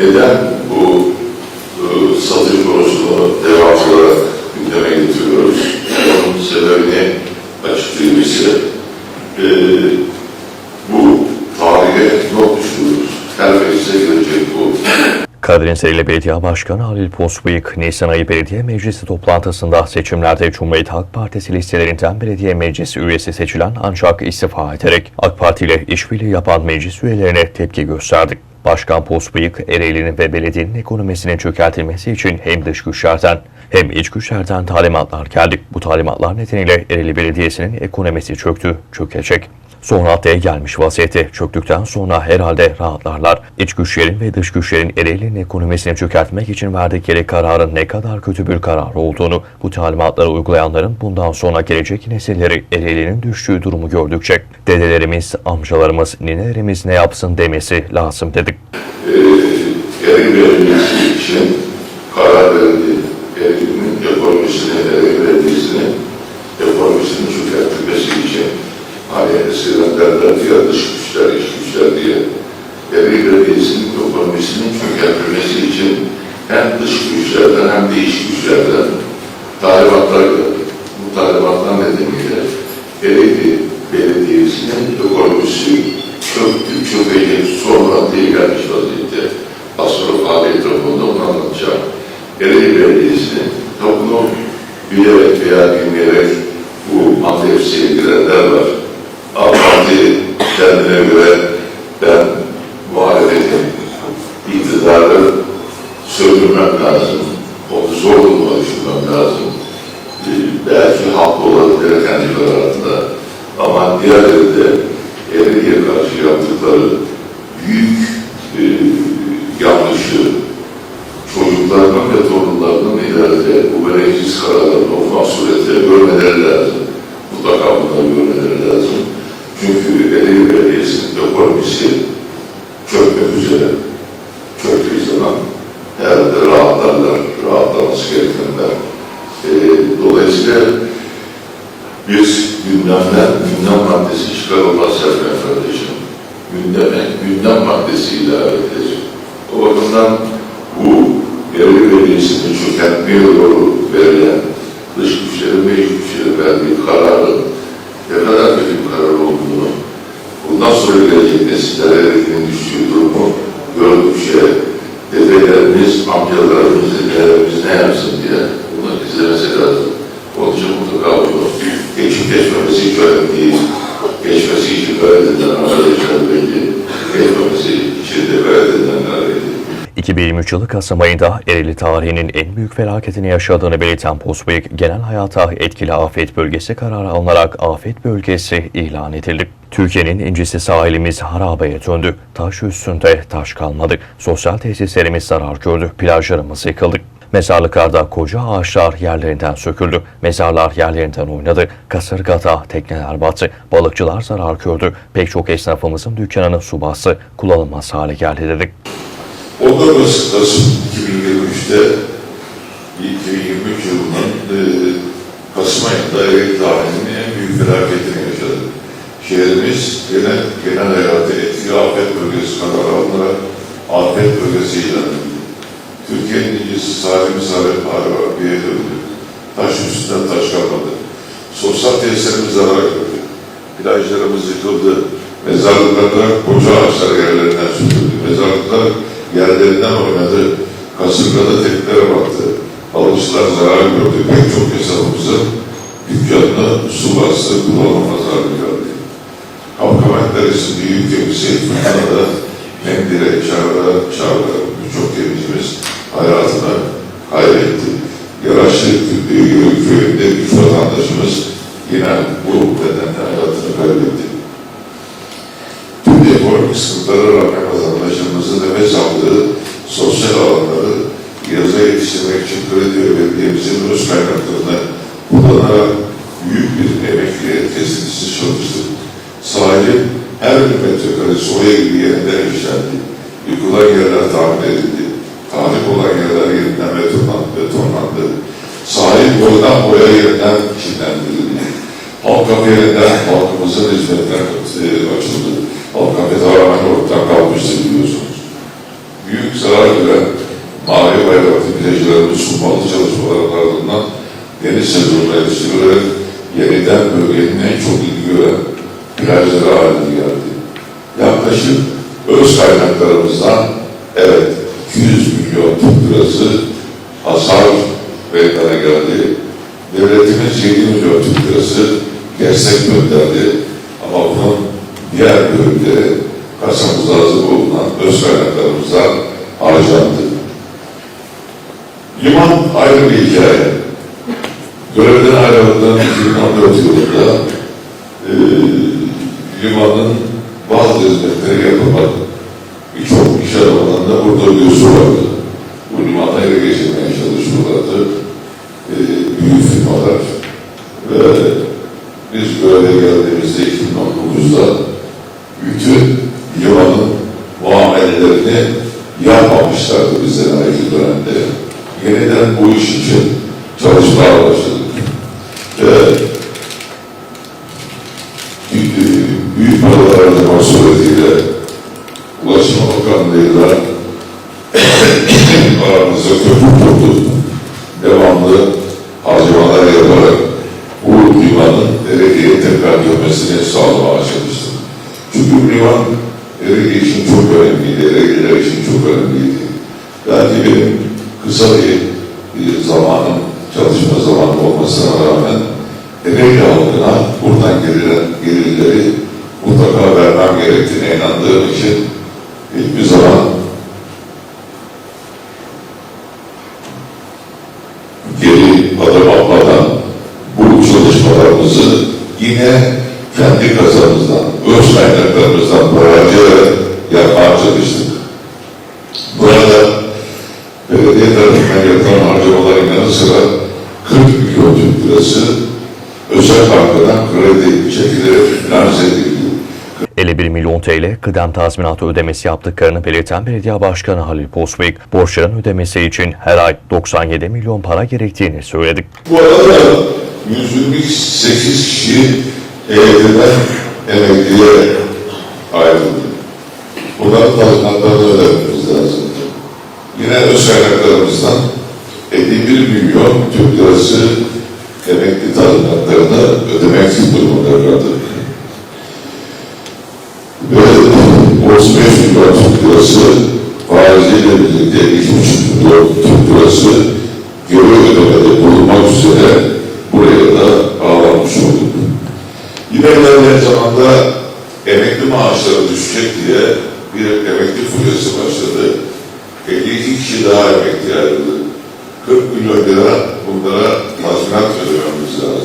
neden bu e, satış konusunu devamlı olarak gündeme getiriyoruz? Onun sebebini açıklayayım size. E, bu tarihe not düşürüyoruz. Her meclise gelecek bu. Kadirenseli Belediye Başkanı Halil Posbıyık, Nisan ayı belediye meclisi toplantısında seçimlerde Cumhuriyet Halk Partisi listelerinden belediye meclisi üyesi seçilen ancak istifa ederek AK Parti ile işbirliği yapan meclis üyelerine tepki gösterdi. Başkan Posbıyık, Ereğli'nin ve belediyenin ekonomisinin çökertilmesi için hem dış güçlerden hem iç güçlerden talimatlar geldi. Bu talimatlar nedeniyle Ereğli Belediyesi'nin ekonomisi çöktü, çökecek. Son haftaya gelmiş vaziyette çöktükten sonra herhalde rahatlarlar. İç güçlerin ve dış güçlerin Ereğli'nin ekonomisini çökertmek için verdikleri kararın ne kadar kötü bir karar olduğunu, bu talimatları uygulayanların bundan sonra gelecek nesilleri Ereğli'nin düştüğü durumu gördükçe dedelerimiz, amcalarımız, ninelerimiz ne yapsın demesi lazım dedik. Ereğli Belediyesi için karar verildi. Ereğli'nin ekonomisini, Ereğli Belediyesi'nin ekonomisini çökertilmesi için hani eskiden derlerdi ya dış güçler, iç güçler diye. Ereğli Belediyesi'nin ekonomisinin çökertilmesi için hem dış güçlerden hem de iç güçlerden talimatlar geldi. Bu talimatlar nedeniyle Ereğli Belediyesi'nin ekonomisi çöktü, çökecek, son raddeye gelmiş vaziyette. Az sonra faaliyet raporunda onu anlatacağım. Ereğli Belediyesi'nin toplum bilerek veya bilmeyerek bu mafyasıya girenler var. Kendine göre ben muhalefetin iktidarı sürdürmem lazım. Onu zor duruma düşürmem lazım. Ee, Belki haklı olabilir kendi kararında. Ama diğerleri de Ereğli'ye karşı yaptıkları büyük e, yanlışı çocuklarının ve torunlarının ileride bu bereksiz kararlarını okumak suretiyle görmeleri lazım. Mutlaka bunları görmeleri lazım. Çünkü Belediyesi'nin ekonomisi çökmek üzere. Çöktüğü zaman herhalde rahatlarlar, rahatlaması gerekenler. E, dolayısıyla biz gündemden, gündem maddesi çıkarılmaz Serkan kardeşim. Gündeme, gündem maddesi ilave edilir. O bakımdan bu Ereğli Belediyesi'nin çökertmeye doğru verilen dış güçlerin ve iç güçlerin verdiği kararın ne kadar kötü bir karar olduğunu, bundan sonra gelecek nesillere Ereğli'nin düştüğü durumu gördükçe dedelerimiz, amcalarımız, dedelerimiz ne yapsın diye bunu izlemesi lazım. Onun için mutlaka bunu geçip geçmemesi hiç önemli değil. Geçmesi için gayret arkadaşlar belli. Geçmemesi için de gayret edenler belli. 2023 yılı Kasım ayında Ereğli tarihinin en büyük felaketini yaşadığını belirten Posbıyık, genel hayata etkili afet bölgesi kararı alınarak afet bölgesi ilan edildi. Türkiye'nin incisi sahilimiz harabeye döndü. Taş üstünde taş kalmadı. Sosyal tesislerimiz zarar gördü. Plajlarımız yıkıldı. Mezarlıklarda koca ağaçlar yerlerinden söküldü. Mezarlar yerlerinden oynadı. Kasırgada tekneler battı. Balıkçılar zarar gördü. Pek çok esnafımızın dükkanını su bastı. Kullanılmaz hale geldi dedik. 19 Kasım 2023'te 2023 yılının e, Kasım ayında Ereğli tarihinin en büyük felaketini yaşadı. Şehrimiz genel, genel hayatı etkili afet bölgesi kararı alınarak afet bölgesi ilan edildi. Türkiye'nin incisi sahibimiz harbiye döndü. Taş üstünden taş kalmadı. Sosyal tesislerimiz zarar gördü. Plajlarımız yıkıldı. Mezarlıklarda koca ağaçlar yerlerinden sürüldü. Mezarlıklar yerlerinden oynadı. Kasırgada teklere baktı. Balıkçılar zarar gördü. Pek çok hesabımızın dükkanına su bastı, kullanılmaz hale geldi. Havkamet Deresi'nde büyük gemisi fırtınada Mendire, Çağrı, Çağrı birçok gemicimiz hayatını kaybetti. Yaraşlı köyünde üç vatandaşımız yine bu nedenle hayatını kaybetti. Tüm ekonomik sıkıntılara rağmen vatandaşlarımızın nefes aldığı sosyal alanları yaza yetiştirmek için kredi ve belediyemizin öz kaynaklarını kullanarak büyük bir emekli kesintisiz çalıştık. Sahilin her bir metrekare soya gibi yeniden işlendi. Yıkılan yerler tamir edildi. Sahil boydan boya yeniden çimlendirildi. Halk kafe yeniden halkımızın hizmetine e, açıldı. Halk kafe tamamen ortadan kalmıştı biliyorsunuz. büyük zarar gören mavi bayraklı plajlarımız sunmalı çalışmaların ardından deniz sezonuna yetiştirilerek yeniden bölgenin en çok ilgi gören plajları haline geldi. Yaklaşık öz kaynaklarımızdan evet 200 milyon Türk lirası hasar meydana geldi. Devletimiz 7 milyon Türk lirası destek gönderdi. Ama bunun diğer bölümleri kasamızda hazır bulunan öz kaynaklarımızdan harcandı. Liman ayrı bir hikaye. Görevden ayrıldığım 2014 yılında e, limanın bazı hizmetleri yapılmadı. Birçok iş arabalarında burada usul vardı. Bu limana ele geçirmeye çalışıyorlardı. Firmalar. Ve biz göreve geldiğimizde 2019'da bütün limanın muamelelerini yapmamışlardı bizden ayrıca dönemde. Yeniden bu iş için çalışmaya başladık. Ve büyük, büyük paralar harcama suretiyle Ulaşım Bakanlığı'yla aramızda köprü kurdu. Devamlı harcamalar yaparak bu limanın Ereğli'ye tekrar dönmesini sağlamaya çalıştım. Çünkü bu liman Ereğli için çok önemliydi, Ereğliler için çok önemliydi. Belki benim kısa bir, bir zamanım, çalışma zamanı olmasına rağmen Ereğli halkına buradan geliren gelirleri mutlaka vermem gerektiğine inandığım için hiçbir zaman geri adım atmadan bu çalışmalarımızı yine kendi kasamızdan, öz kaynaklarımızdan harcayarak yapmaya çalıştık. Burada belediye tarafından yapılan harcamaların yanı sıra 40 milyon Türk lirası özel bankadan kredi çekilerek finanse edildi. 51 milyon TL kıdem tazminatı ödemesi yaptıklarını belirten Belediye Başkanı Halil Posbik, borçların ödemesi için her ay 97 milyon para gerektiğini söyledi. Bu arada 128 kişi EYT'den emekliye ayrıldı. Bunların tazminatlarını ödememiz lazım. Yine öz kaynaklarımızdan 51 milyon Türk lirası emekli tazminatlarını ödemek durumunda kaldık. Ve 35 milyon Türk lirası faiziyle birlikte 2,5 milyon Türk lirası geri ödemede bulunmak üzere buraya da bağlanmış olduk. Yine ilerleyen zamanda emekli maaşları düşecek diye bir emekli furyası başladı. 52 kişi daha emekli ayrıldı. 40 milyon lira bunlara tazminat veriyor bize.